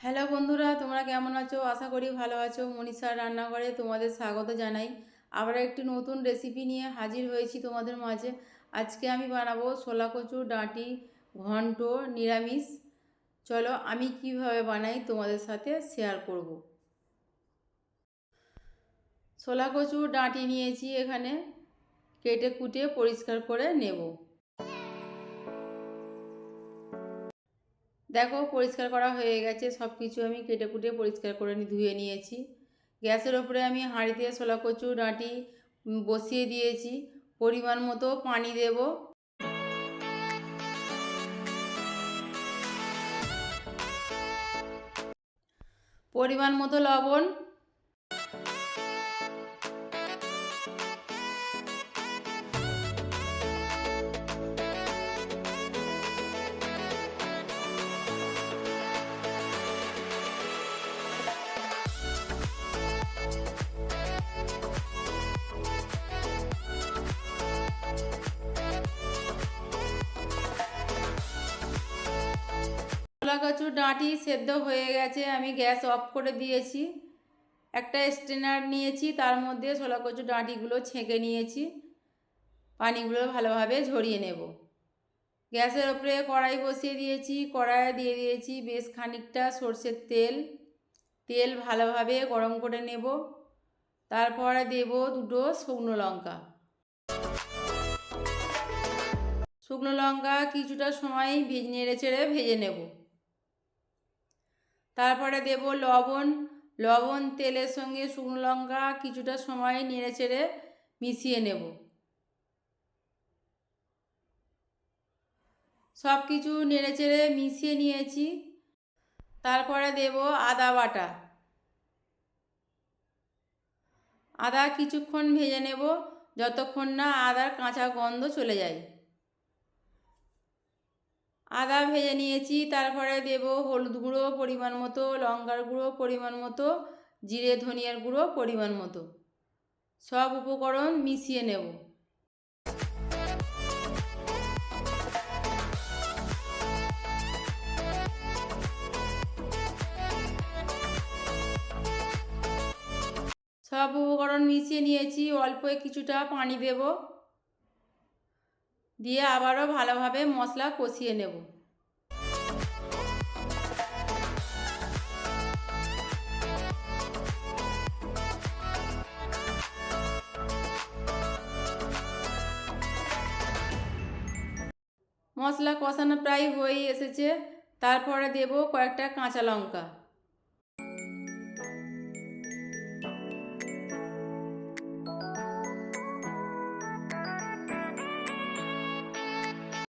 Hello বন্ধুরা, তোমরা কেমন আছো? আশা করি ভালো আছো। মনীষার রান্নাঘরে তোমাদের স্বাগত জানাই। আবার একটি নতুন রেসিপি নিয়ে হাজির হয়েছি তোমাদের মাঝে। আজকে আমি বানাবো ছোলা কচু ডাঁটি ঘন্ট নিরামিষ। চলো আমি কীভাবে বানাই তোমাদের সাথে শেয়ার করব। ছোলা কচু ডাঁটি নিয়েছি এখানে। কেটে কুটে পরিষ্কার করে নেব। দেখো পরিষ্কার করা হয়ে গেছে সব কিছু আমি কেটে কুটে পরিষ্কার করে ধুয়ে নিয়েছি। গ্যাসের ওপরে আমি হাঁড়িতে ছোলা কচু ডাঁটি বসিয়ে দিয়েছি, পরিমাণ মতো পানি দেব। পরিমাণ মতো লবণ কচুর ডাঁটি সেদ্ধ হয়ে গেছে, আমি গ্যাস অফ করে দিয়েছি। একটা স্ট্রেনার নিয়েছি, তার মধ্যে ছোলা কচুর ডাঁটিগুলো ছেঁকে নিয়েছি। পানিগুলো ভালোভাবে ঝরিয়ে নেব। গ্যাসের ওপরে কড়াই বসিয়ে দিয়েছি, কড়াইয়ে দিয়ে দিয়েছি বেশ খানিকটা সর্ষের তেল। তেল ভালোভাবে গরম করে নেব। তারপরে দেব দুটো শুকনো লঙ্কা। শুকনো লঙ্কা কিছুটা সময় ভেজে নেড়ে চেড়ে ভেজে নেব। তারপরে দেব লবণ। লবণ, তেলের সঙ্গে শুকনো লঙ্কা কিছুটা সময় নেড়ে চেড়ে মিশিয়ে নেব। সব কিছু নেড়ে চেড়ে মিশিয়ে নিয়েছি। তারপরে দেব আদা বাটা। আদা কিছুক্ষণ ভেজে নেব, যতক্ষণ না আদার কাঁচা গন্ধ চলে যায়। আদা ভেজে নিয়েছি, তারপরে দেব হলুদ গুঁড়ো পরিমাণ মতো, লঙ্কার গুঁড়ো পরিমাণ মতো, জিরে, ধনিয়ার গুঁড়ো পরিমাণ মতো। সব উপকরণ মিশিয়ে নেব। সব উপকরণ মিশিয়ে নিয়েছি, অল্প কিছুটা পানি দেব। দিয়ে আবারও ভালোভাবে মশলা কষিয়ে নেব। মশলা কষানো প্রায় হয়ে এসেছে। তারপরে দেব কয়েকটা কাঁচা লঙ্কা।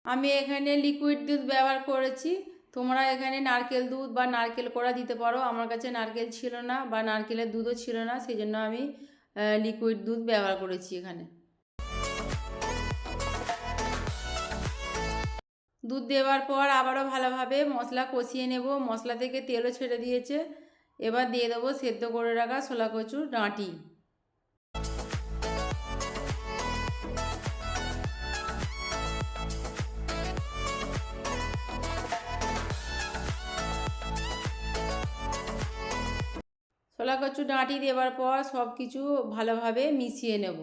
আমি এখানে লিকুইড দুধ ব্যবহার করেছি। তোমরা এখানে নারকেল দুধ বা নারকেল কড়া দিতে পারো। আমার কাছে নারকেল ছিল না বা নারকেলের দুধও ছিল না সেই জন্য আমি লিকুইড দুধ ব্যবহার করেছি এখানে। দুধ দেওয়ার পর আবারও ভালোভাবে মশলা কষিয়ে নেব। মশলা থেকে তেলও ছেড়ে দিয়েছে। এবার দিয়ে দেবো সেদ্ধ করে রাখা ছোলা কচুর ডাঁটি। কচু ডাঁটি দেওয়ার পর সব কিছু ভালোভাবে মিশিয়ে নেব।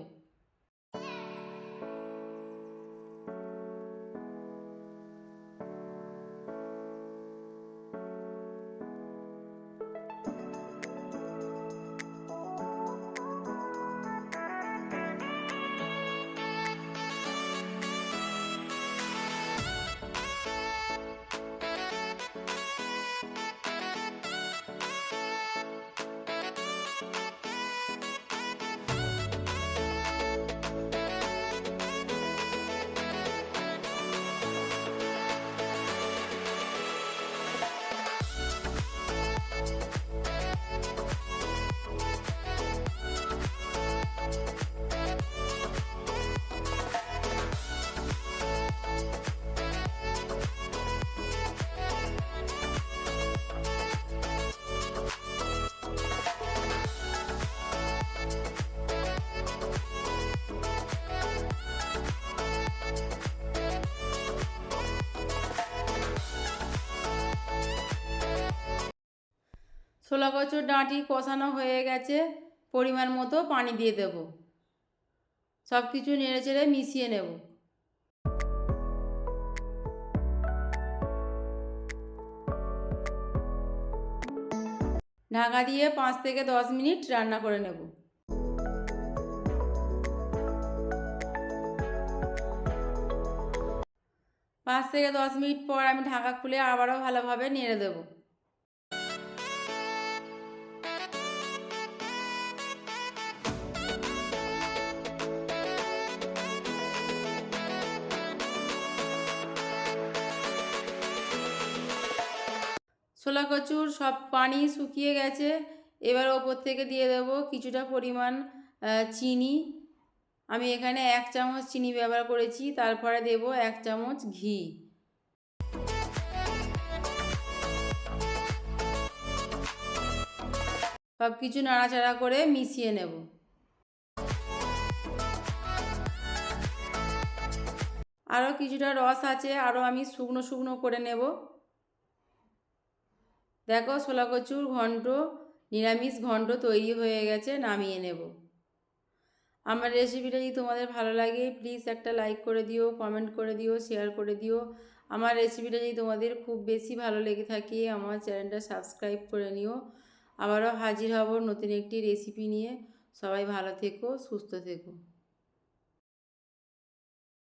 ছোলা কচুর ডাঁটি কষানো হয়ে গেছে, পরিমাণ মতো পানি দিয়ে দেব। সব কিছু নেড়ে চেড়ে মিশিয়ে নেব। ঢাকা দিয়ে পাঁচ থেকে দশ মিনিট রান্না করে নেব। পাঁচ থেকে দশ মিনিট পর আমি ঢাকা খুলে আবারও ভালোভাবে নেড়ে দেবো। ছোলা কচুর সব পানি শুকিয়ে গেছে, এবার ওপর থেকে দিয়ে দেব কিছুটা পরিমাণ চিনি। আমি এখানে এক চামচ চিনি ব্যবহার করেছি, তারপরে দেব এক চামচ ঘি। সব কিছু নাড়াচাড়া করে মিশিয়ে নেব। আরও কিছুটা রস আছে আরও আমি শুকনো শুকনো করে নেব। দেখো ছোলা কচুর ঘন্ট নিরামিষ ঘন্ট তৈরি হয়ে গেছে, নামিয়ে নেব। আমার রেসিপিটা যদি তোমাদের ভালো লাগে প্লিজ একটা লাইক করে দিও কমেন্ট করে দিও শেয়ার করে দিও। আমার রেসিপিটা যদি তোমাদের খুব বেশি ভালো লেগে থাকে, আমার চ্যানেলটা সাবস্ক্রাইব করে নিও। আবারও হাজির হব নতুন একটি রেসিপি নিয়ে। সবাই ভালো থেকো, সুস্থ থেকো।